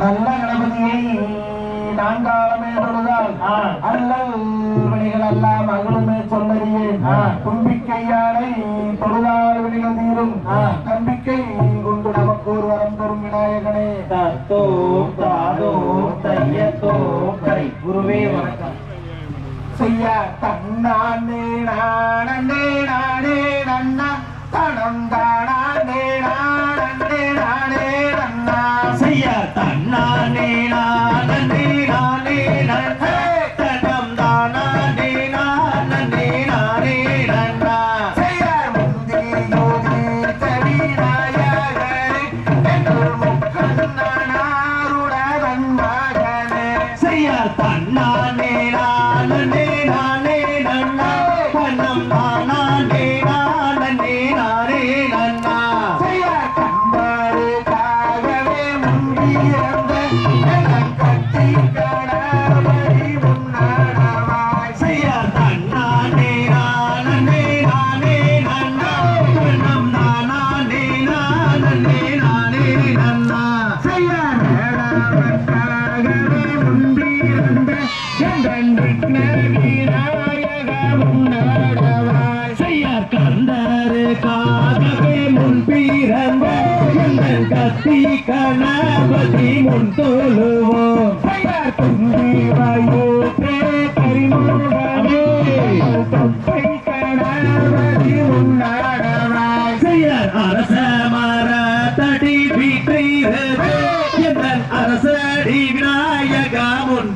நல்ல கணபதியை நான்காலமே தொழுதால். அல்லல் வினைகள் எல்லாம் அகலுமே சொல்லறியேன் ஆ. தும்பிக்கையானை தொழுதால் வினைகள் தீரும். நம்பிக்கை கொண்டு நமக்கு ஒரு வரம் தரும் விநாயகனே தத்தோ தாதோ தையத்தோ கை குருவே வணக்கம் செய்ய தன்னானே நானே நானே நன்னா தனம் செய்ய தன்னானே நானே நானே நன்னா தனம் தானே நானே கத்தி கணபதி முன் செய்ய தும்பி வயோத்தே கரிமுகமே. தொப்பை கணபதி முன்னடவாய் செய்யார் அரச மர தடி வீட்டிருந்த எங்கள் அரசடி விநாயக முன்